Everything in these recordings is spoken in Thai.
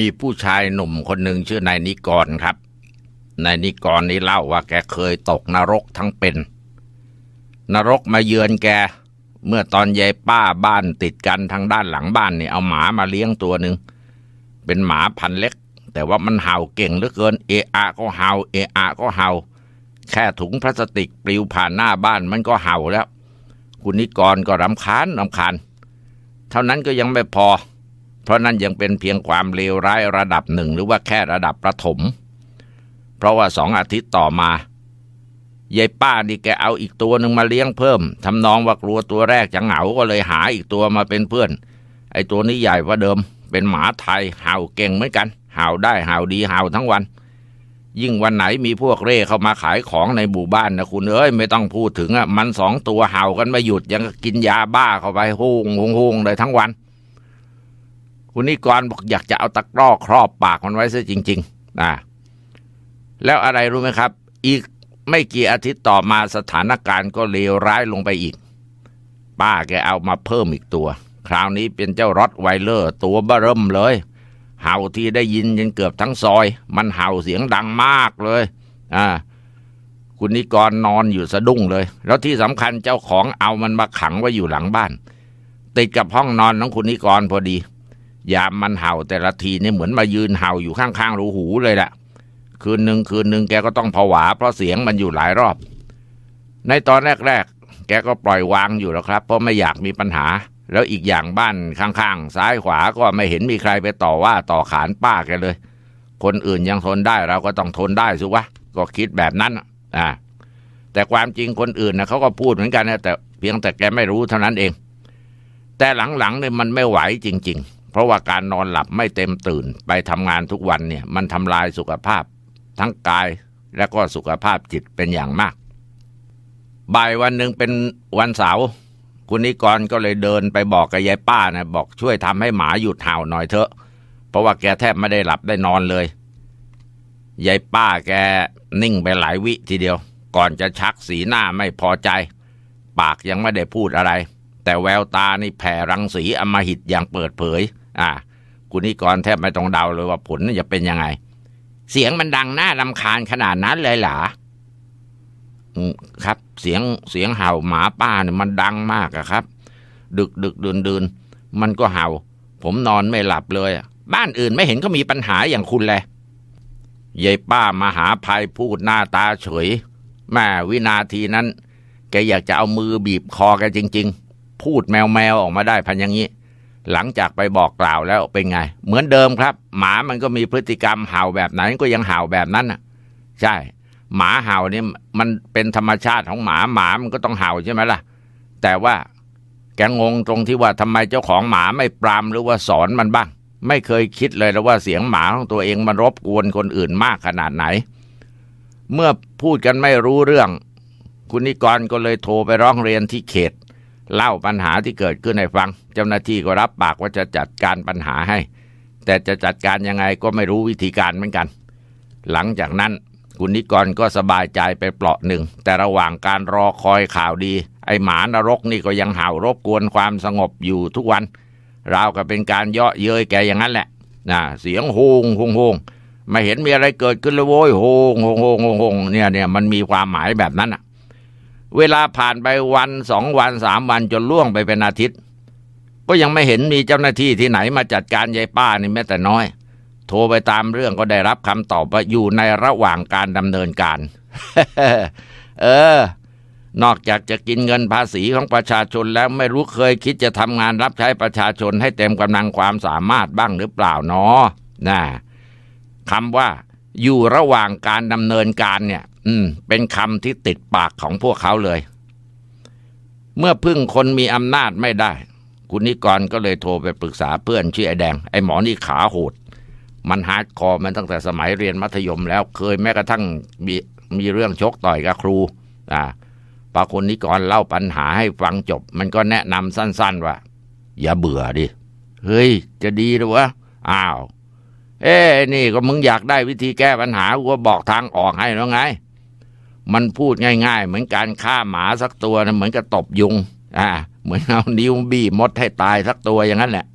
มีผู้ชายหนุ่มคนหนึ่งชื่อนายนิกรครับนายนิกรนี่เล่าว่าแกเคยตกนรกทั้งเป็น นรกมาเยือนแก เมื่อตอนยายป้าบ้านติดกันทางด้านหลังบ้านเนี่ยเอาหมามาเลี้ยงตัวหนึ่งเป็นหมาพันเล็ก แต่ว่ามันเห่าเก่งเหลือเกินเออะก็เห่าเออะก็เห่า แค่ถุงพลาสติกปลิวผ่านหน้าบ้านมันก็เห่าแล้ว คุณนิกรก็รำคาญรำคาญ เท่านั้นก็ยังไม่พอ เพราะนั่นยังเป็นเพียงความเลวร้ายระดับหนึ่งหรือว่าแค่ระดับประถม เพราะว่าสองอาทิตย์ต่อมายายป้านี่แกเอาอีกตัวหนึ่งมาเลี้ยงเพิ่มทำนองว่ากลัวตัวแรกจะเหงาก็เลยหาอีกตัวมาเป็นเพื่อน ไอ้ตัวนี้ใหญ่กว่าเดิม เป็นหมาไทยเห่าเก่งเหมือนกันเห่าได้เห่าดีเห่าทั้งวัน ยิ่งวันไหนมีพวกเร่เข้ามาขายของในหมู่บ้านนะคุณเอ้ยไม่ต้องพูดถึงอะมันสองตัวเห่ากันไม่หยุดยังกินยาบ้าเข้าไปฮงฮงฮงเลยทั้งวัน คุณนิกรบอกอยากจะเอาตะกร้อครอบปากมันไว้ซะจริงๆนะแล้วอะไรรู้ไหมครับ อีกไม่กี่อาทิตย์ต่อมาสถานการณ์ก็เลวร้ายลงไปอีก ป้าแกเอามาเพิ่มอีกตัว คราวนี้เป็นเจ้ารอตไวเลอร์ ตัวเบ้อเริ่มเลย เห่าที่ได้ยินยันเกือบทั้งซอย มันเห่าเสียงดังมากเลยอ่าคุณนิกรนอนอยู่สะดุ้งเลย แล้วที่สำคัญเจ้าของเอามันมาขังไว้อยู่หลังบ้าน ติดกับห้องนอนของคุณนิกรพอดี ยามมันเห่าแต่ละทีนี่เหมือนมายืนเห่าอยู่ข้างๆรูหูเลยแหละคืนหนึ่งคืนหนึ่งแกก็ต้องผวาเพราะเสียงมันอยู่หลายรอบ ในตอนแรกๆ แกก็ปล่อยวางอยู่แล้วครับ เพราะไม่อยากมีปัญหา แล้วอีกอย่างบ้านข้างๆ ซ้ายขวาก็ไม่เห็นมีใครไปต่อว่าต่อขานป้าแกเลย คนอื่นยังทนได้เราก็ต้องทนได้สิวะก็คิดแบบนั้นนะอ่าแต่ความจริงคนอื่นนะเขาก็พูดเหมือนกันนะแต่เพียงแต่แกไม่รู้เท่านั้นเอง แต่หลังๆเนี่ยมันไม่ไหวจริง ๆ เพราะว่าการนอนหลับไม่เต็มตื่นไปทำงานทุกวันเนี่ยมันทำลายสุขภาพ ทั้งกายและก็สุขภาพจิตเป็นอย่างมาก บ่ายวันหนึ่งเป็นวันเสาร์คุณนิกรก็เลยเดินไปบอกกับยายป้านะบอกช่วยทำให้หมาหยุดเห่าหน่อยเถอะ เพราะว่าแกแทบไม่ได้หลับได้นอนเลยยายป้าแกนิ่งไปหลายวิทีเดียว ก่อนจะชักสีหน้าไม่พอใจ ปากยังไม่ได้พูดอะไร แต่แววตานี่แผ่รังสีอมหิตอย่างเปิดเผย อ่าคุณนิกรแทบไม่ต้องเดาเลยว่าผลจะเป็นยังไง เสียงมันดังน่ารำคาญขนาดนั้นเลยเหรอครับ เสียงเสียงเห่าหมาป้าเนี่ยมันดังมากอะครับ ดึกดึกดื่นดืนมันก็เห่า ผมนอนไม่หลับเลย บ้านอื่นไม่เห็นก็มีปัญหาอย่างคุณเลยยายป้ามหาภัยพูดหน้าตาเฉยแม่วินาทีนั้น แกอยากจะเอามือบีบคอแกจริง ๆ พูดแมวแมวออกมาได้พันอย่างนี้ หลังจากไปบอกกล่าวแล้วเป็นไง เหมือนเดิมครับ หมามันก็มีพฤติกรรมเห่าแบบไหนก็ยังเห่าแบบนั้นน่ะ ใช่ หมาเห่าเนี่ยมันเป็นธรรมชาติของหมาหมามันก็ต้องเห่าใช่ไหมล่ะ แต่ว่าแกงงตรงที่ว่าทำไมเจ้าของหมาไม่ปรามหรือว่าสอนมันบ้าง ไม่เคยคิดเลยแล้วว่าเสียงหมาของตัวเองมันรบกวนคนอื่นมากขนาดไหน เมื่อพูดกันไม่รู้เรื่อง คุณนิกรก็เลยโทรไปร้องเรียนที่เขต เล่าปัญหาที่เกิดขึ้นให้ฟัง เจ้าหน้าที่ก็รับปากว่าจะจัดการปัญหาให้ แต่จะจัดการยังไงก็ไม่รู้วิธีการเหมือนกัน หลังจากนั้นคุณนิกรก็สบายใจไปเปลาะหนึ่ง แต่ระหว่างการรอคอยข่าวดี ไอหมานรกนี่ก็ยังเห่ารบกวนความสงบอยู่ทุกวัน ราวกับเป็นการเยาะเย้ยแกอย่างนั้นแหละนะเสียงโฮงโฮงโฮงไม่เห็นมีอะไรเกิดขึ้นเลยโว้ยโฮงโฮงโฮงโฮงโฮงเนี่ยเนี่ยมันมีความหมายแบบนั้นอะ เวลาผ่านไปวันสองวันสามวันจนล่วงไปเป็นอาทิตย์ ก็ยังไม่เห็นมีเจ้าหน้าที่ที่ไหนมาจัดการยายป้านี่แม้แต่น้อย โทรไปตามเรื่องก็ได้รับคำตอบว่าอยู่ในระหว่างการดำเนินการ เออ นอกจากจะกินเงินภาษีของประชาชนแล้วไม่รู้เคยคิดจะทำงานรับใช้ประชาชนให้เต็มกำลังความสามารถบ้างหรือเปล่าเนาะนะคำว่าอยู่ระหว่างการดำเนินการเนี่ย อืม เป็นคำที่ติดปากของพวกเขาเลย เมื่อพึ่งคนมีอำนาจไม่ได้ คุณนิกรก็เลยโทรไปปรึกษาเพื่อนชื่อไอแดง ไอหมอนี่ขาโหด มันฮาร์ดคอร์มันตั้งแต่สมัยเรียนมัธยมแล้วเคยแม้กระทั่งมีมีเรื่องชกต่อยกับครู อ่าปาคุณนิกรเล่าปัญหาให้ฟังจบ มันก็แนะนำสั้น ๆ ว่า อย่าเบื่อดิ เฮ้ย จะดีหรือวะ อ้าว เอ้นี่ก็มึงอยากได้วิธีแก้ปัญหากูก็บอกทางออกให้แล้วไง มันพูดง่าย ๆ เหมือนการฆ่าหมาสักตัวนะเหมือนกับตบยุง อ่า เหมือนเอานิ้วบี้มดให้ตายสักตัวอย่างนั้นแหละ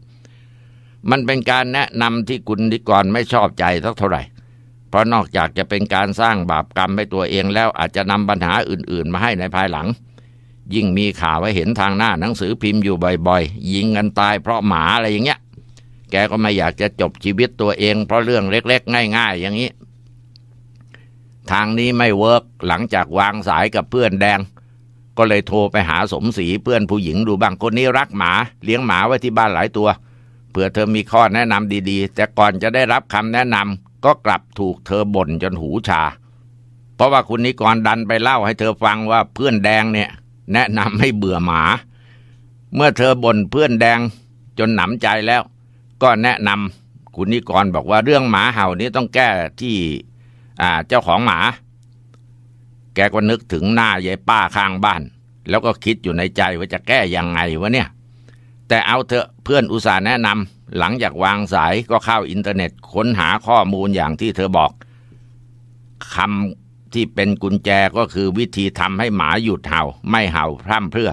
มันเป็นการแนะนำที่คุณนิกรไม่ชอบใจสักเท่าไหร่ เพราะนอกจากจะเป็นการสร้างบาปกรรมให้ตัวเองแล้วอาจจะนำปัญหาอื่น ๆ มาให้ในภายหลัง ยิ่งมีข่าวให้เห็นทางหน้าหนังสือพิมพ์อยู่บ่อย ๆ ยิงกันตายเพราะหมาอะไรอย่างเงี้ย แกก็ไม่อยากจะจบชีวิตตัวเอง เพราะเรื่องเล็ก ๆ ง่าย ๆ อย่างนี้ ทางนี้ไม่เวิร์กหลังจากวางสายกับเพื่อนแดง ก็เลยโทรไปหาสมศรีเพื่อนผู้หญิงดูบ้างคนนี้รักหมาเลี้ยงหมาไว้ที่บ้านหลายตัวเผื่อเธอมีข้อแนะนำดีๆ แต่ก่อนจะได้รับคำแนะนำก็กลับถูกเธอบ่นจนหูชา เพราะว่าคุณนิกรดันไปเล่าให้เธอฟังว่าเพื่อนแดงเนี่ย แนะนำให้เบื่อหมา เมื่อเธอบ่นเพื่อนแดงจนหนำใจแล้ว ก็แนะนำคุณนิกรบอกว่าเรื่องหมาเห่านี้ต้องแก้ที่ อ่า เจ้าของหมา แกก็นึกถึงหน้ายายป้าข้างบ้าน แล้วก็คิดอยู่ในใจว่าจะแก้ยังไงวะเนี่ย แต่เอาเถอะเพื่อนอุตส่าห์แนะนำหลังจากวางสายก็เข้าอินเทอร์เน็ตค้นหาข้อมูลอย่างที่เธอบอกคำที่เป็นกุญแจก็คือวิธีทำให้หมาหยุดเห่า ไม่เห่าพร่ำเพรื่อ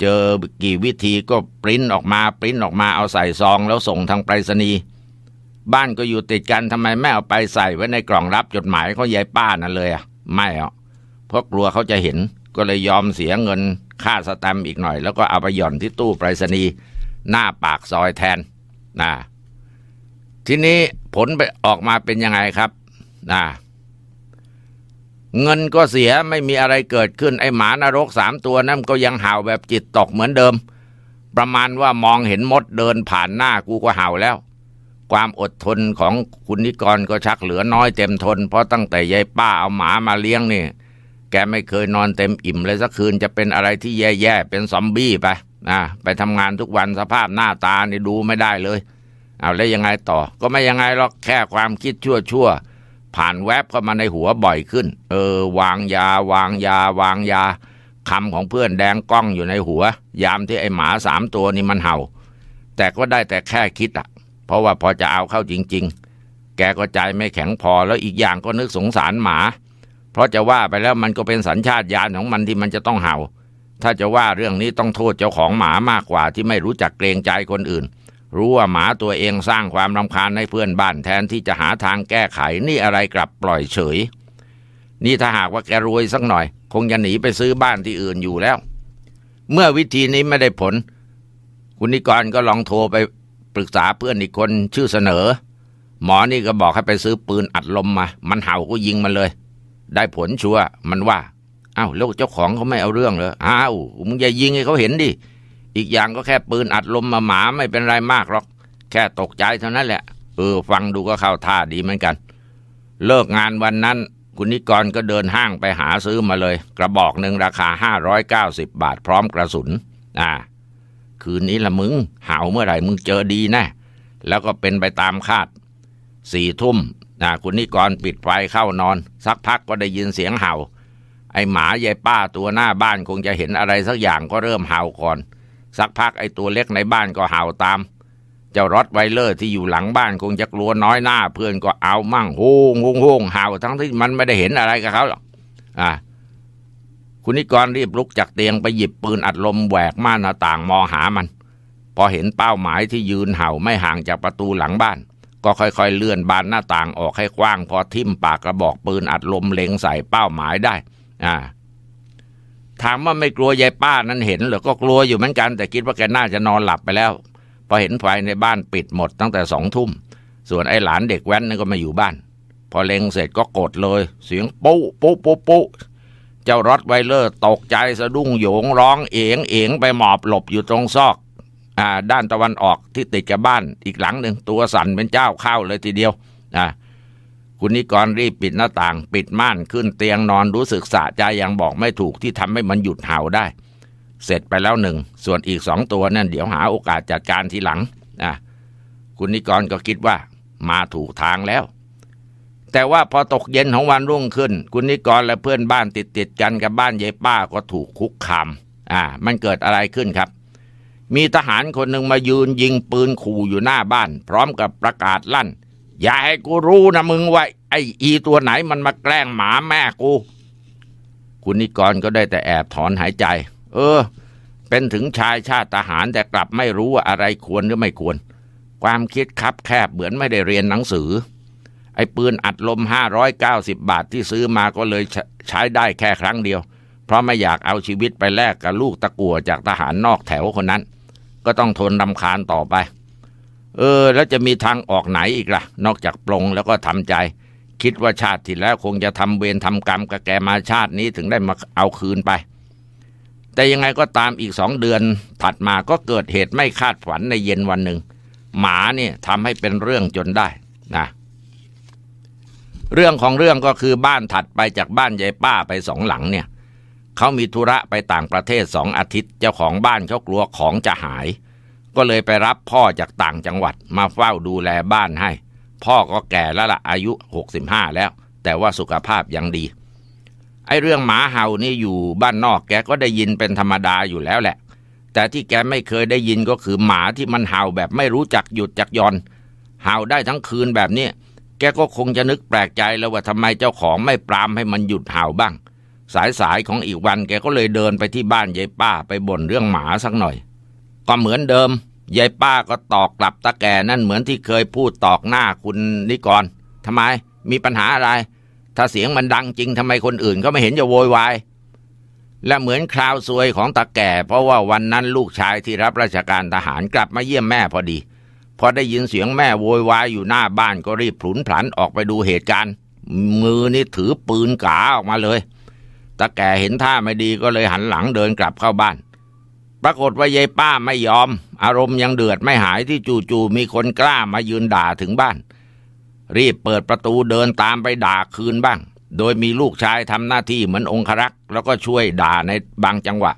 เจอกี่วิธีก็ปริ้นออกมาปริ้นออกมาเอาใส่ซองแล้วส่งทางไปรษณีย์ บ้านก็อยู่ติดกันทำไมไม่เอาไปใส่ไว้ในกล่องรับจดหมายเขายายป้านั่นเลยอะ ไม่อะเพราะกลัวเขาจะเห็นก็เลยยอมเสียเงินค่าสแตมป์อีกหน่อย แล้วก็เอาไปหย่อนที่ตู้ไปรษณีย์หน้าปากซอยแทนนะทีนี้ผลไปออกมาเป็นยังไงครับนะเงินก็เสียไม่มีอะไรเกิดขึ้นไอ้หมานรกสามตัวนั้นก็ยังเห่าแบบจิตตกเหมือนเดิม ประมาณว่ามองเห็นมดเดินผ่านหน้ากูก็เห่าแล้ว ความอดทนของคุณนิกรก็ชักเหลือน้อยเต็มทน เพราะตั้งแต่ยายป้าเอาหมามาเลี้ยงนี่ แกไม่เคยนอนเต็มอิ่มเลยสักคืนจะเป็นอะไรที่แย่ๆเป็นซอมบี้ไปนะไปทำงานทุกวันสภาพหน้าตานี่ดูไม่ได้เลย เอาแล้วยังไงต่อ ก็ไม่ยังไงหรอกแค่ความคิดชั่วๆผ่านแวบเข้ามาในหัวบ่อยขึ้น เออ วางยา วางยา วางยาคำของเพื่อนแดงกล้องอยู่ในหัว ยามที่ไอหมาสามตัวนี่มันเห่า แต่ก็ได้แต่แค่คิดอะ เพราะว่าพอจะเอาเข้าจริง ๆ แกก็ใจไม่แข็งพอแล้วอีกอย่างก็นึกสงสารหมา เพราะจะว่าไปแล้วมันก็เป็นสัญชาตญาณของมันที่มันจะต้องเห่า ถ้าจะว่าเรื่องนี้ต้องโทษเจ้าของหมามากกว่าที่ไม่รู้จักเกรงใจคนอื่น รู้ว่าหมาตัวเองสร้างความรำคาญให้เพื่อนบ้านแทนที่จะหาทางแก้ไขนี่อะไรกลับปล่อยเฉย นี่ถ้าหากว่าแกรวยสักหน่อย คงจะหนีไปซื้อบ้านที่อื่นอยู่แล้ว เมื่อวิธีนี้ไม่ได้ผลคุณนิกรก็ลองโทรไป ปรึกษาเพื่อนอีกคนชื่อเสนอ หมอนี่ก็บอกให้ไปซื้อปืนอัดลมมา มันเห่าก็ยิงมันเลย ได้ผลชัวร์มันว่าอ้าวแล้วเจ้าของเขาไม่เอาเรื่องเหรออ้าวมึงอย่ายิงให้เขาเห็นดิอีกอย่างก็แค่ปืนอัดลมมาหมาไม่เป็นไรมากหรอก แค่ตกใจเท่านั้นแหละเออฟังดูก็เข้าท่าดีเหมือนกัน เลิกงานวันนั้นคุณนิกรก็เดินห้างไปหาซื้อมาเลย กระบอกหนึ่งราคา 590 บาทพร้อมกระสุน อ่า คืนนี้ละมึงเห่าเมื่อไหร่มึงเจอดีแน่แล้วก็เป็นไปตามคาดสี่ทุ่มนะคุณนิกรปิดไฟเข้านอน สักพักก็ได้ยินเสียงเห่า ไอหมายายป้าตัวหน้าบ้านคงจะเห็นอะไรสักอย่างก็เริ่มเห่าก่อน สักพักไอตัวเล็กในบ้านก็เห่าตาม เจ้ารอดไวเลอร์ที่อยู่หลังบ้านคงจะกลัวน้อยหน้า เพื่อนก็เอามั่งโฮงโฮงโฮงเห่าทั้งที่มันไม่ได้เห็นอะไรกับเขาหรอกอ่า คุณนิกรรีบลุกจากเตียงไปหยิบปืนอัดลมแหวกม่านหน้าต่างมองหามัน พอเห็นเป้าหมายที่ยืนเห่าไม่ห่างจากประตูหลังบ้าน ก็ค่อยๆเลื่อนบานหน้าต่างออกให้กว้าง พอทิ่มปากกระบอกปืนอัดลมเล็งใส่เป้าหมายได้ อ่าถามว่าไม่กลัวยายป้านั้นเห็นหรือก็กลัวอยู่เหมือนกัน แต่คิดว่าแกน่าจะนอนหลับไปแล้ว พอเห็นไฟในบ้านปิดหมดตั้งแต่สองทุ่ม ส่วนไอ้หลานเด็กแว้นนั่นก็ม่อยู่บ้าน พอเล็งเสร็จก็กดเลย เสียงปุ๊ปุ๊ปุ๊ปุ๊ เจ้ารอดไวเลอร์ตกใจสะดุ้งโหยงร้องเอ๋งเอ๋งไปหมอบหลบอยู่ตรงซอกอ่าด้านตะวันออกที่ติดกับบ้านอีกหลังหนึ่งตัวสั่นเป็นเจ้าเข้าเลยทีเดียวอ่าคุณนิกรรีบปิดหน้าต่าง ปิดม่านขึ้นเตียงนอนรู้สึกสะใจยังบอกไม่ถูกที่ทำให้มันหยุดเห่าได้ เสร็จไปแล้วหนึ่ง ส่วนอีกสองตัวนั่นเดี๋ยวหาโอกาสจัดการทีหลังอะคุณนิกรก็คิดว่ามาถูกทางแล้ว แต่ว่าพอตกเย็นของวันรุ่งขึ้น คุณนิกรและเพื่อนบ้านติดติดกันกับบ้านยายป้าก็ถูกคุกคามอ่า มันเกิดอะไรขึ้นครับ มีทหารคนหนึ่งมายืนยิงปืนขู่อยู่หน้าบ้าน พร้อมกับประกาศลั่น อย่าให้กูรู้นะมึงว่าไอ้อีตัวไหนมันมาแกล้งหมาแม่กู คุณนิกรก็ได้แต่แอบถอนหายใจ เออ เป็นถึงชายชาติทหารแต่กลับไม่รู้ว่าอะไรควรหรือไม่ควร ความคิดคับแคบเหมือนไม่ได้เรียนหนังสือ ไอ้ปืนอัดลม 590 บาทที่ซื้อมาก็เลยใช้ใช้ได้แค่ครั้งเดียว เพราะไม่อยากเอาชีวิตไปแลกกับลูกตะกั่วจากทหารนอกแถวคนนั้น ก็ต้องทนรำคาญต่อไป เออ แล้วจะมีทางออกไหนอีกล่ะ นอกจากปลงแล้วก็ทำใจ คิดว่าชาติที่แล้วคงจะทำเวรทำกรรมกับแกมาชาตินี้ถึงได้มาเอาคืนไป แต่ยังไงก็ตามอีกสองเดือน ถัดมาก็เกิดเหตุไม่คาดฝันในเย็นวันหนึ่งหมาเนี่ยทำให้เป็นเรื่องจนได้นะ เรื่องของเรื่องก็คือบ้านถัดไปจากบ้านยายป้าไปสองหลังเนี่ยเขามีธุระไปต่างประเทศสองอาทิตย์เจ้าของบ้านเขากลัวของจะหาย ก็เลยไปรับพ่อจากต่างจังหวัดมาเฝ้าดูแลบ้านให้ พ่อก็แก่แล้วละอายุ 65 แล้ว แต่ว่าสุขภาพยังดี ไอ้เรื่องหมาเห่านี่อยู่บ้านนอกแกก็ได้ยินเป็นธรรมดาอยู่แล้วแหละ แต่ที่แกไม่เคยได้ยินก็คือหมาที่มันเห่าแบบไม่รู้จักหยุดจักยอนเห่าได้ทั้งคืนแบบนี้ แกก็คงจะนึกแปลกใจแล้วว่าทำไมเจ้าของไม่ปรามให้มันหยุดเห่าบ้าง สายสายของอีกวันแกก็เลยเดินไปที่บ้านยายป้าไปบ่นเรื่องหมาสักหน่อย ก็เหมือนเดิมยายป้าก็ตอกกลับตาแก่นั่นเหมือนที่เคยพูดตอกหน้าคุณนิกรทำไมมีปัญหาอะไร ถ้าเสียงมันดังจริงทำไมคนอื่นก็ไม่เห็นจะโวยวายและเหมือนคราวซวยของตาแก่ เพราะว่าวันนั้นลูกชายที่รับราชการทหารกลับมาเยี่ยมแม่พอดี พอได้ยินเสียงแม่โวยวายอยู่หน้าบ้านก็รีบผลุนผลันออกไปดูเหตุการณ์ มือนี่ถือปืนกาออกมาเลยตาแก่เห็นท่าไม่ดีก็เลยหันหลังเดินกลับเข้าบ้าน ปรากฏว่ายายป้าไม่ยอม อารมณ์ยังเดือดไม่หายที่จู่ๆมีคนกล้ามายืนด่าถึงบ้าน รีบเปิดประตูเดินตามไปด่าคืนบ้าง โดยมีลูกชายทำหน้าที่เหมือนองครักษ์แล้วก็ช่วยด่าในบางจังหวะ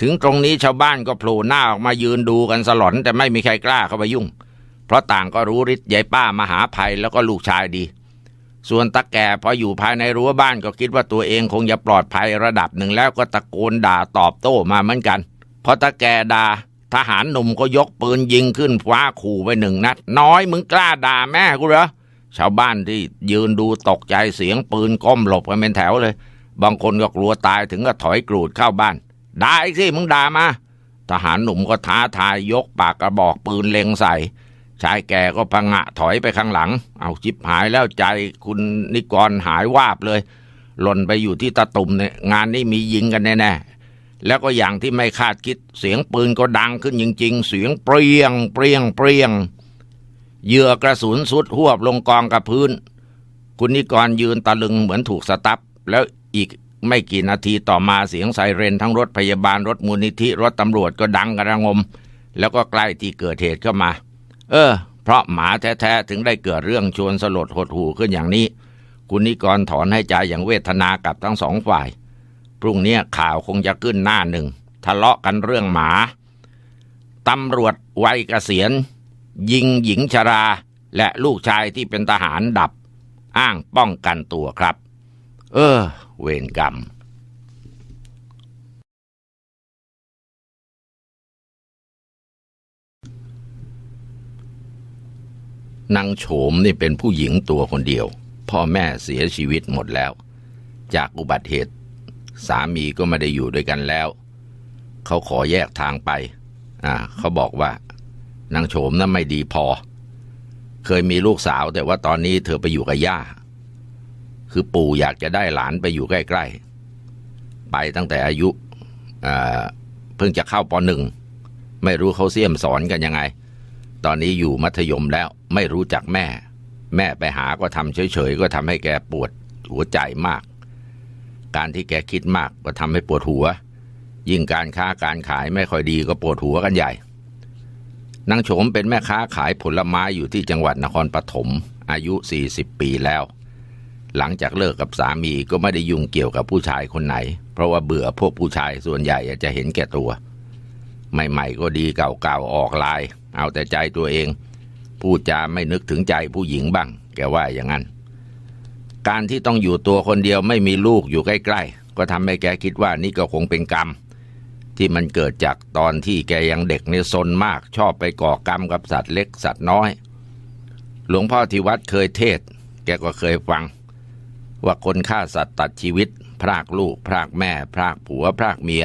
ถึงตรงนี้ชาวบ้านก็โผล่หน้าออกมายืนดูกันสลอน แต่ไม่มีใครกล้าเข้าไปยุ่ง เพราะต่างก็รู้ฤทธิ์ยายป้ามหาภัยแล้วก็ลูกชายดี ส่วนตาแก่พออยู่ภายในรั้วบ้านก็คิดว่าตัวเองคงจะปลอดภัยระดับหนึ่งแล้วก็ตะโกนด่าตอบโต้มาเหมือนกัน พอตาแก่ด่าทหารหนุ่มก็ยกปืนยิงขึ้นฟ้าขู่ไปหนึ่งนัด น้อยมึงกล้าด่าแม่กูเหรอชาวบ้านที่ยืนดูตกใจเสียงปืนก้มหลบกันเป็นแถวเลย บางคนก็กลัวตายถึงก็ถอยกรูดเข้าบ้าน ด่าอีกสิมึงด่ามา ทหารหนุ่มก็ท้าทายยกปากกระบอกปืนเล็งใส่ ชายแก่ก็พังะถอยไปข้างหลัง เอาจิบหายแล้วใจคุณนิกรหายวาบเลย หล่นไปอยู่ที่ตะตุ่มเนี่ยงานนี้มียิงกันแน่ๆแล้วก็อย่างที่ไม่คาดคิดเสียงปืนก็ดังขึ้นจริง ๆ เสียงเปรียง เปรียงเปรียงเหยื่อกระสุนสุดหวบลงกองกับพื้น คุณนิกรยืนตะลึงเหมือนถูกสตับแล้วอีก ไม่กี่นาทีต่อมาเสียงไซเรนทั้งรถพยาบาลรถมูลนิธิรถตำรวจก็ดังกระงม แล้วก็ใกล้ที่เกิดเหตุเข้ามา เออ เพราะหมาแท้ๆถึงได้เกิดเรื่องชวนสลดหดหูขึ้นอย่างนี้ คุณนิกรถอนให้ใจอย่างเวทนากับทั้งสองฝ่าย พรุ่งนี้ข่าวคงจะขึ้นหน้าหนึ่งทะเลาะกันเรื่องหมาตำรวจวัยเกษียณ ยิงหญิงชรา และลูกชายที่เป็นทหารดับ อ้างป้องกันตัวครับ เออ เวรกรรมนางโฉมนี่เป็นผู้หญิงตัวคนเดียว พ่อแม่เสียชีวิตหมดแล้ว จากอุบัติเหตุ สามีก็ไม่ได้อยู่ด้วยกันแล้ว เขาขอแยกทางไปอ่าเขาบอกว่านางโฉมนั้นไม่ดีพอ เคยมีลูกสาวแต่ว่าตอนนี้เธอไปอยู่กับย่า คือปู่อยากจะได้หลานไปอยู่ใกล้ๆ ไปตั้งแต่อายุเพิ่งจะเข้าปหนึ่ง ไม่รู้เขาเสี่ยมสอนกันยังไง ตอนนี้อยู่มัธยมแล้วไม่รู้จักแม่ แม่ไปหาก็ทำเฉยๆ ก็ทำให้แกปวดหัวใจมาก การที่แกคิดมากก็ทำให้ปวดหัว ยิ่งการค้าการขายไม่ค่อยดีก็ปวดหัวกันใหญ่นางโฉมเป็นแม่ค้าขายผลไม้อยู่ที่จังหวัดนครปฐมอายุ 40 ปีแล้ว หลังจากเลิกกับสามีก็ไม่ได้ยุ่งเกี่ยวกับผู้ชายคนไหน เพราะว่าเบื่อพวกผู้ชายส่วนใหญ่จะเห็นแก่ตัว ใหม่ๆก็ดีเก่าๆออกลาย เอาแต่ใจตัวเอง พูดจาไม่นึกถึงใจผู้หญิงบ้าง แกว่าอย่างนั้น การที่ต้องอยู่ตัวคนเดียวไม่มีลูกอยู่ใกล้ๆ ก็ทำให้แกคิดว่านี่ก็คงเป็นกรรม ที่มันเกิดจากตอนที่แกยังเด็กในซนมากชอบไปก่อกรรมกับสัตว์เล็กสัตว์น้อย หลวงพ่อที่วัดเคยเทศ แกก็เคยฟัง ว่าคนฆ่าสัตว์ตัดชีวิต พรากลูก พรากแม่ พรากผัว พรากเมีย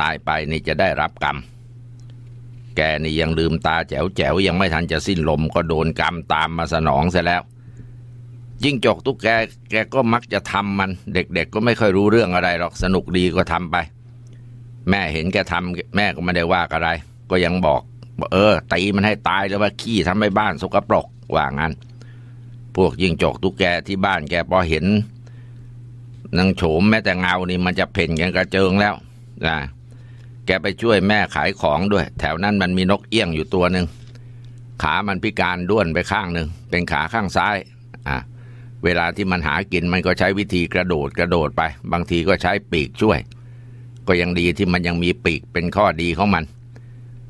ตายไปนี่จะได้รับกรรม แกนี่ยังลืมตาแจ๋วแจ๋วยังไม่ทันจะสิ้นลมก็โดนกรรมตามมาสนองเสียแล้วยิ่งจกตุ๊กแกแกก็มักจะทำมัน เด็ก ๆ ก็ไม่ค่อยรู้เรื่องอะไรหรอกสนุกดีก็ทำไป แม่เห็นแกทำแม่ก็ไม่ได้ว่าอะไร ก็ยังบอกว่าเออตีมันให้ตายแล้วว่าขี้ทำให้บ้านสกปรกว่างั้น พวกยิ่งจกตุ๊กแกที่บ้านแกพอเห็นนางโฉมแม้แต่เงานี่มันจะเพ่นกันกระเจิงแล้วนะแกไปช่วยแม่ขายของด้วย แถวนั้นมันมีนกเอี้ยงอยู่ตัวหนึ่งขามันพิการด้วนไปข้างหนึ่งเป็นขาข้างซ้ายอะเวลาที่มันหากินมันก็ใช้วิธีกระโดดกระโดดไป บางทีก็ใช้ปีกช่วย ก็ยังดีที่มันยังมีปีกเป็นข้อดีของมัน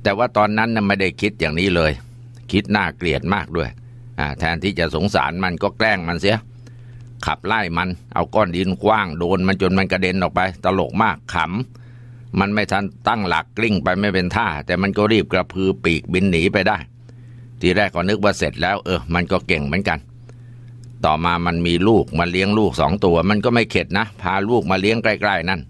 แต่ว่าตอนนั้นน่ะไม่ได้คิดอย่างนี้เลย คิดน่าเกลียดมากด้วย แทนที่จะสงสารมันก็แกล้งมันเสีย ขับไล่มันเอาก้อนดินกว้างโดนมันจนมันกระเด็นออกไป ตลกมากขำ มันไม่ทันตั้งหลักกลิ้งไปไม่เป็นท่า แต่มันก็รีบกระพือปีกบินหนีไปได้ ทีแรกก็นึกว่าเสร็จแล้ว เออ มันก็เก่งเหมือนกัน ต่อมามันมีลูกมาเลี้ยงลูกสองตัว มันก็ไม่เข็ดนะ พาลูกมาเลี้ยงใกล้ๆนั่น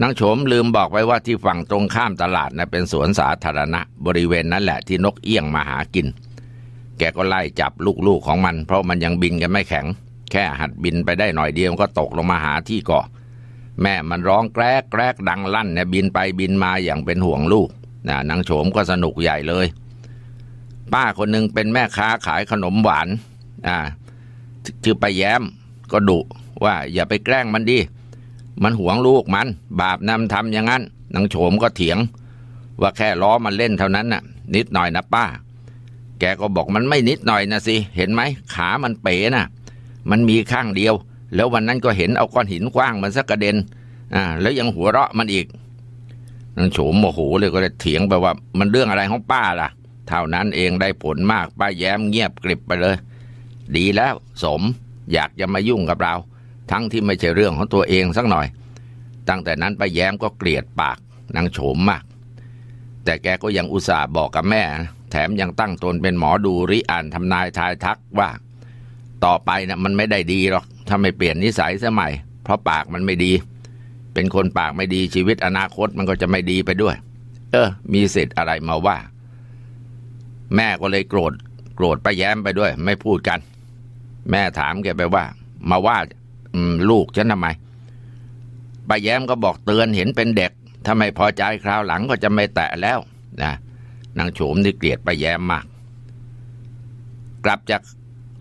นางโฉมลืมบอกไว้ว่าที่ฝั่งตรงข้ามตลาดนะเป็นสวนสาธารณะ บริเวณนั้นแหละที่นกเอี้ยงมาหากิน แกก็ไล่จับลูกๆของมัน เพราะมันยังบินกันไม่แข็ง แค่หัดบินไปได้หน่อยเดียวก็ตกลงมาหาที่เกาะ แม่มันร้องแกรกแกรกดังลั่นเนี่ยบินไปบินมาอย่างเป็นห่วงลูกนะนางโฉมก็สนุกใหญ่เลย ป้าคนหนึ่งเป็นแม่ค้าขายขนมหวานอ่าชื่อป้าแย้มก็ดุว่าอย่าไปแกล้งมันดิมันหวงลูกมัน บาปนำทำอย่างนั้นนางโฉมก็เถียง ว่าแค่ล้อมันเล่นเท่านั้นน่ะ นิดหน่อยนะป้า แกก็บอกมันไม่นิดหน่อยนะสิ เห็นไหมขามันเป๋น่ะ มันมีข้างเดียว แล้ววันนั้นก็เห็นเอาก้อนหินกว้างมันสักกระเด็น อ่า แล้วยังหัวเราะมันอีกนางโฉมโมโหเลยก็เลยเถียงไปว่า มันเรื่องอะไรของป้าล่ะ เท่านั้นเองได้ผลมากป้าแย้มเงียบกริบไปเลย ดีแล้วสมอยากจะมายุ่งกับเรา ทั้งที่ไม่ใช่เรื่องของตัวเองสักหน่อย ตั้งแต่นั้นป้าแย้มก็เกลียดปากนางโฉมมาก แต่แกก็ยังอุตส่าห์บอกกับแม่ แถมยังตั้งตนเป็นหมอดูริอ่านทำนายทายทักว่า ต่อไปนะมันไม่ได้ดีหรอกถ้าไม่เปลี่ยนนิสัยสมัย เพราะปากมันไม่ดี เป็นคนปากไม่ดีชีวิตอนาคตมันก็จะไม่ดีไปด้วย เออ มีสิทธิ์อะไรมาว่า แม่ก็เลยโกรธ โกรธป้าแย้มไปด้วย ไม่พูดกัน แม่ถามแกไปว่า มาว่าลูกฉันทำไมป้าแย้มก็บอกเตือนเห็นเป็นเด็กถ้าไม่พอใจคราวหลังก็จะไม่แตะแล้วนะ นางโฉมนี่เกลียดป้าแย้มมาก กลับจาก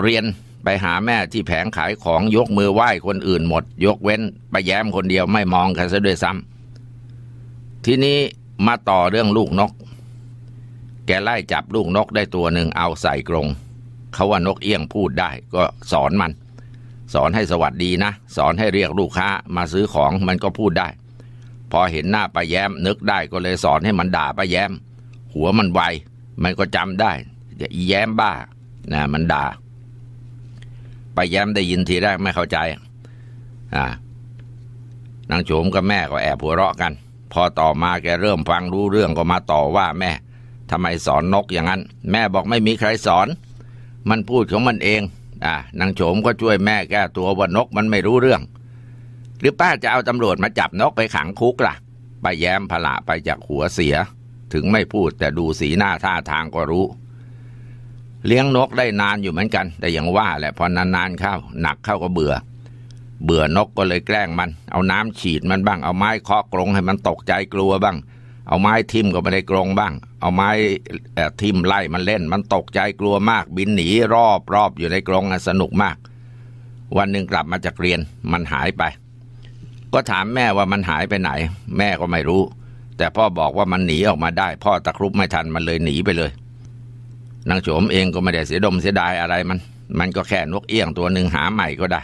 เรียนไปหาแม่ที่แผงขายของยกมือไหว้คนอื่นหมด ยกเว้นป้าแย้มคนเดียวไม่มองกันซะด้วยซ้ำทีนี้มาต่อเรื่องลูกนก แกไล่จับลูกนกได้ตัวหนึ่งเอาใส่กรงเขาว่านกเอี้ยงพูดได้ก็สอนมัน สอนให้สวัสดีนะ สอนให้เรียกลูกค้ามาซื้อของมันก็พูดได้ พอเห็นหน้าป้าแย้มนึกได้ก็เลยสอนให้มันด่าป้าแย้ม หัวมันไว มันก็จำได้อย่แย้มบ้านะมันด่าไปแย้มได้ยินทีแรกไม่เข้าใจ อ่านางโฉมกับแม่ก็แอบหัวเราะกัน พอต่อมาแกเริ่มฟังรู้เรื่องก็มาต่อว่าแม่ทำไมสอนนกอย่างนั้น แม่บอกไม่มีใครสอน มันพูดของมันเอง อ่านางโฉมก็ช่วยแม่แก้ตัวว่านกมันไม่รู้เรื่อง หรือป้าจะเอาตำรวจมาจับนกไปขังคุกล่ะป้าแย้มพละไปจากหัวเสีย ถึงไม่พูดแต่ดูสีหน้าท่าทางก็รู้ เลี้ยงนกได้นานอยู่เหมือนกัน แต่อย่างว่าแหละพอนานๆเข้า หนักเข้าก็เบื่อ เบื่อนกก็เลยแกล้งมัน เอาน้ำฉีดมันบ้างเอาไม้เคาะกรงให้มันตกใจกลัวบ้าง เอาไม้ทิ่มก็ไม่ได้กรงบ้าง เอาไม้ทิ่มไล่มันเล่น มันตกใจกลัวมาก บินหนีรอบรอบอยู่ในกรงสนุกมาก วันหนึ่งกลับมาจากเรียนมันหายไป ก็ถามแม่ว่ามันหายไปไหน แม่ก็ไม่รู้ แต่พ่อบอกว่ามันหนีออกมาได้ พ่อตะครุบไม่ทันมันเลยหนีไปเลยนางโฉมเองก็ไม่ได้เสียดมเสียดายอะไรมัน มันก็แค่นกเอี้ยงตัวหนึ่งหาใหม่ก็ได้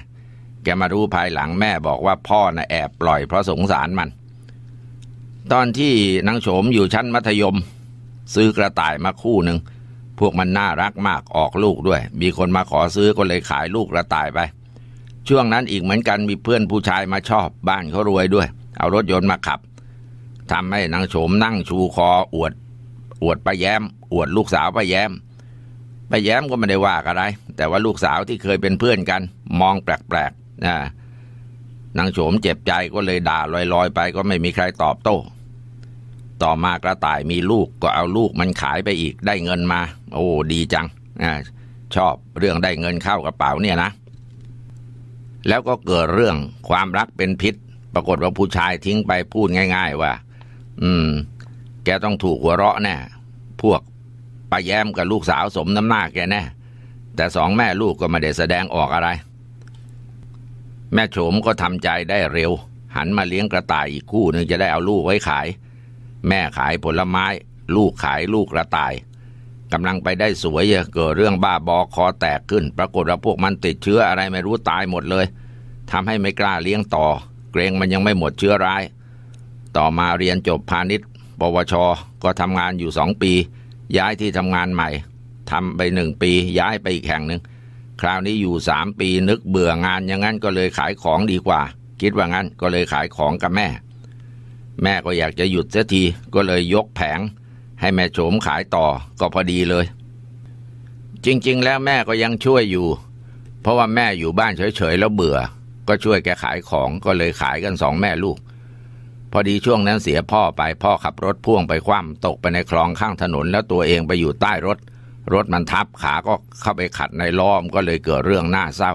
แกมารู้ภายหลังแม่บอกว่าพ่อน่ะแอบปล่อยเพราะสงสารมัน ตอนที่นางโฉมอยู่ชั้นมัธยม ซื้อกระต่ายมาคู่หนึ่งพวกมันน่ารักมากออกลูกด้วย มีคนมาขอซื้อก็เลยขายลูกกระต่ายไป ช่วงนั้นอีกเหมือนกันมีเพื่อนผู้ชายมาชอบบ้านเขารวยด้วย เอารถยนต์มาขับ ทำให้นางโฉมนั่งชูคออวด อวดป้าแย้ม อวดลูกสาวป้าแย้มป้าแย้มก็ไม่ได้ว่าอะไร แต่ว่าลูกสาวที่เคยเป็นเพื่อนกัน มองแปลกๆนะนางโฉมเจ็บใจก็เลยด่าลอยๆ ไปก็ไม่มีใครตอบโต้ ต่อมากระต่ายมีลูกก็เอาลูกมันขายไปอีกได้เงินมา โอ้ดีจังอชอบเรื่องได้เงินเข้ากระเป๋าเนี่ยนะ แล้วก็เกิดเรื่องความรักเป็นพิษ ปรากฏว่าผู้ชายทิ้งไปพูดง่าย ๆ ว่า อืม แกต้องถูกหัวเราะแน่ พวกป้าแย้มกับลูกสาวสมน้ำหน้าแกแน่ แต่สองแม่ลูกก็ไม่ได้แสดงออกอะไร แม่โฉมก็ทำใจได้เร็ว หันมาเลี้ยงกระต่ายอีกคู่หนึ่งจะได้เอาลูกไว้ขาย แม่ขายผลไม้ ลูกขายลูกกระต่ายกำลังไปได้สวยเกิดเรื่องบ้าบอคอแตกขึ้น ปรากฏว่าพวกมันติดเชื้ออะไรไม่รู้ตายหมดเลยทำให้ไม่กล้าเลี้ยงต่อ เกรงมันยังไม่หมดเชื้อร้าย ต่อมาเรียนจบพาณิชย์ ปวช ก็ทำงานอยู่สองปี ย้ายที่ทำงานใหม่ทำไปหนึ่งปี ย้ายไปอีกแห่งหนึ่งคราวนี้อยู่สามปีนึกเบื่องานอย่างนั้นก็เลยขายของดีกว่า คิดว่างั้นก็เลยขายของกับแม่ แม่ก็อยากจะหยุดเสียทีก็เลยยกแผง ให้แม่โฉมขายต่อก็พอดีเลย จริง ๆ แล้วแม่ก็ยังช่วยอยู่ เพราะว่าแม่อยู่บ้านเฉยๆแล้วเบื่อ ก็ช่วยแกขายของก็เลยขายกันสองแม่ลูก พอดีช่วงนั้นเสียพ่อไปพ่อขับรถพ่วงไปคว่ำตกไปในคลองข้างถนน แล้วตัวเองไปอยู่ใต้รถ รถมันทับขาก็เข้าไปขัดในล้อมก็เลยเกิดเรื่องน่าเศร้า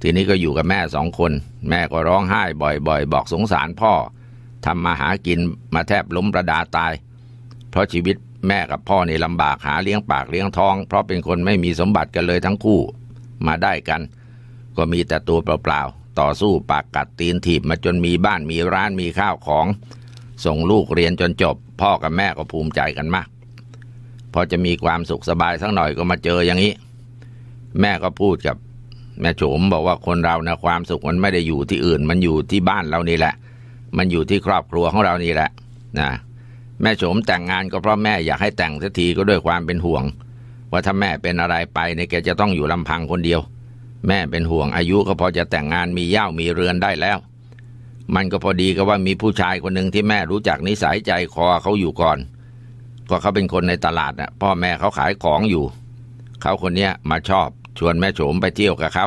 ทีนี้ก็อยู่กับแม่สองคน แม่ก็ร้องไห้บ่อยๆ บอกสงสารพ่อทำมาหากินมาแทบล้มประดาตาย เพราะชีวิตแม่กับพ่อนี่ลำบากหาเลี้ยงปากเลี้ยงท้อง เพราะเป็นคนไม่มีสมบัติกันเลยทั้งคู่ มาได้กัน ก็มีแต่ตัวเปล่าๆ ต่อสู้ปากกัดตีนถีบมาจนมีบ้านมีร้านมีข้าวของ ส่งลูกเรียนจนจบ พ่อกับแม่ก็ภูมิใจกันมาก พอจะมีความสุขสบายสักหน่อยก็มาเจออย่างนี้ แม่ก็พูดกับ แม่โฉมบอกว่าคนเรานะความสุขมันไม่ได้อยู่ที่อื่น มันอยู่ที่บ้านเรานี่แหละ มันอยู่ที่ครอบครัวของเรานี่แหละนะแม่โฉมแต่งงานก็เพราะแม่อยากให้แต่งสักทีก็ด้วยความเป็นห่วง ว่าถ้าแม่เป็นอะไรไปเนี่ยแกจะต้องอยู่ลำพังคนเดียว แม่เป็นห่วงอายุก็พอจะแต่งงานมีเย่ามีเรือนได้แล้ว มันก็พอดีก็ว่ามีผู้ชายคนหนึ่งที่แม่รู้จักนิสัยใจคอเขาอยู่ก่อน ก็เขาเป็นคนในตลาดนะพ่อแม่เขาขายของอยู่ เขาคนเนี้ยมาชอบชวนแม่โฉมไปเที่ยวกับเขา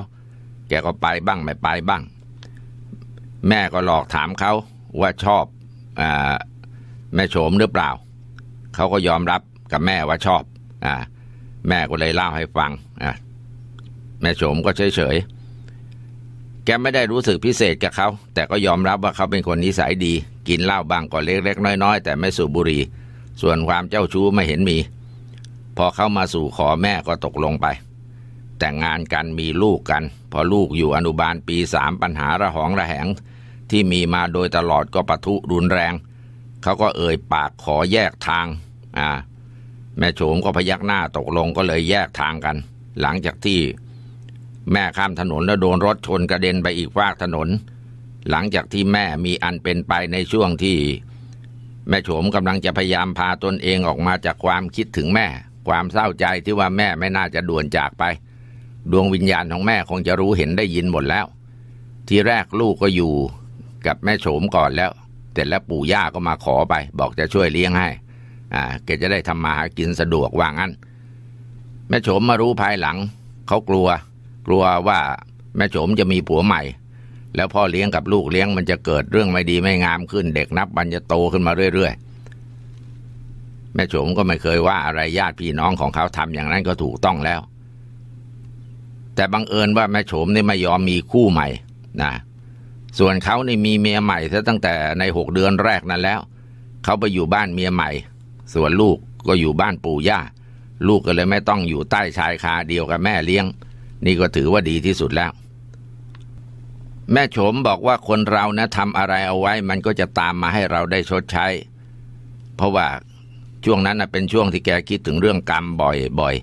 แกก็ไปบ้างไม่ไปบ้าง แม่ก็หลอกถามเขาว่าชอบอแม่โฉมหรือเปล่า เขาก็ยอมรับกับแม่ว่าชอบอแม่ก็เลยเล่าให้ฟังอ แม่โฉมก็เฉยเฉยๆแกไม่ได้รู้สึกพิเศษกับเขา แต่ก็ยอมรับว่าเขาเป็นคนนิสัยดี กินเหล้าบ้างก็เล็กๆน้อยๆ แต่ไม่สูบบุหรี่ ส่วนความเจ้าชู้ไม่เห็นมี พอเข้ามาสู่ขอแม่ก็ตกลงไป แต่งงานกันมีลูกกัน พอลูกอยู่อนุบาลปีสามปัญหาระหองระแหง ที่มีมาโดยตลอดก็ปะทุรุนแรง เขาก็เอ่ยปากขอแยกทาง อ่า แม่โฉมก็พยักหน้าตกลงก็เลยแยกทางกัน หลังจากที่ แม่ข้ามถนนแล้วโดนรถชนกระเด็นไปอีกฟากถนน หลังจากที่แม่มีอันเป็นไปในช่วงที่ แม่โฉมกำลังจะพยายามพาตนเองออกมาจากความคิดถึงแม่ ความเศร้าใจที่ว่าแม่ไม่น่าจะด่วนจากไป ดวงวิญญาณของแม่คงจะรู้เห็นได้ยินหมดแล้ว ทีแรกลูกก็อยู่กับแม่โฉมก่อนแล้วแต่แล้วปู่ย่าก็มาขอไป บอกจะช่วยเลี้ยงให้ อ่าแกจะได้ทำมาหากินสะดวกว่างั้น แม่โฉมมารู้ภายหลัง เขากลัว กลัวว่าแม่โฉมจะมีผัวใหม่ แล้วพ่อเลี้ยงกับลูกเลี้ยงมันจะเกิดเรื่องไม่ดีไม่งามขึ้น เด็กนับวันจะโตขึ้นมาเรื่อยๆ แม่โฉมก็ไม่เคยว่าอะไรญาติพี่น้องของเขาทำอย่างนั้นก็ถูกต้องแล้ว แต่บังเอิญว่าแม่โฉมนี่ไม่ยอมมีคู่ใหม่นะส่วนเขานี่มีเมียใหม่ซะตั้งแต่ในหกเดือนแรกนั้นแล้ว เขาไปอยู่บ้านเมียใหม่ ส่วนลูกก็อยู่บ้านปู่ย่า ลูกก็เลยไม่ต้องอยู่ใต้ชายคาเดียวกับแม่เลี้ยง นี่ก็ถือว่าดีที่สุดแล้ว แม่โฉมบอกว่าคนเรานะทำอะไรเอาไว้ มันก็จะตามมาให้เราได้ชดใช้ เพราะว่าช่วงนั้นนะเป็นช่วงที่แกคิดถึงเรื่องกรรมบ่อย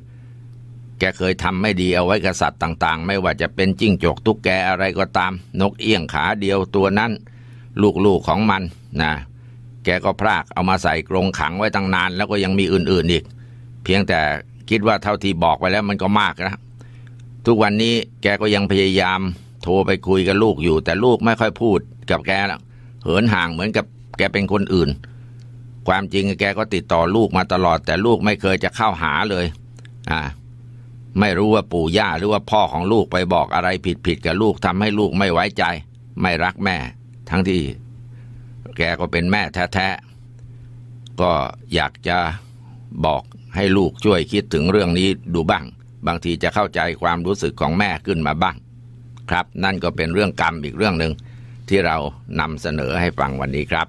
ๆ แกเคยทำไม่ดีเอาไว้กับสัตว์ต่าง ๆ ไม่ว่าจะเป็นจิ้งจกตุ๊กแกอะไรก็ตาม นกเอี้ยงขาเดียวตัวนั้น ลูกๆของมันนะแกก็พรากเอามาใส่กรงขังไว้ตั้งนาน แล้วก็ยังมีอื่นๆอีก เพียงแต่คิดว่าเท่าที่บอกไปแล้วมันก็มากนะ ทุกวันนี้แกก็ยังพยายามโทรไปคุยกับลูกอยู่ แต่ลูกไม่ค่อยพูดกับแกล้วเหินห่างเหมือนกับแกเป็นคนอื่น ความจริงแกก็ติดต่อลูกมาตลอด แต่ลูกไม่เคยจะเข้าหาเลย อ่า ไม่รู้ว่าปู่ย่าหรือว่าพ่อของลูกไปบอกอะไรผิดๆกับลูกทำให้ลูกไม่ไว้ใจ ไม่รักแม่ ทั้งที่ แกก็เป็นแม่แท้ๆก็อยากจะบอกให้ลูกช่วยคิดถึงเรื่องนี้ดูบ้าง บางทีจะเข้าใจความรู้สึกของแม่ขึ้นมาบ้าง ครับ นั่นก็เป็นเรื่องกรรมอีกเรื่องหนึ่งที่เรานำเสนอให้ฟังวันนี้ครับ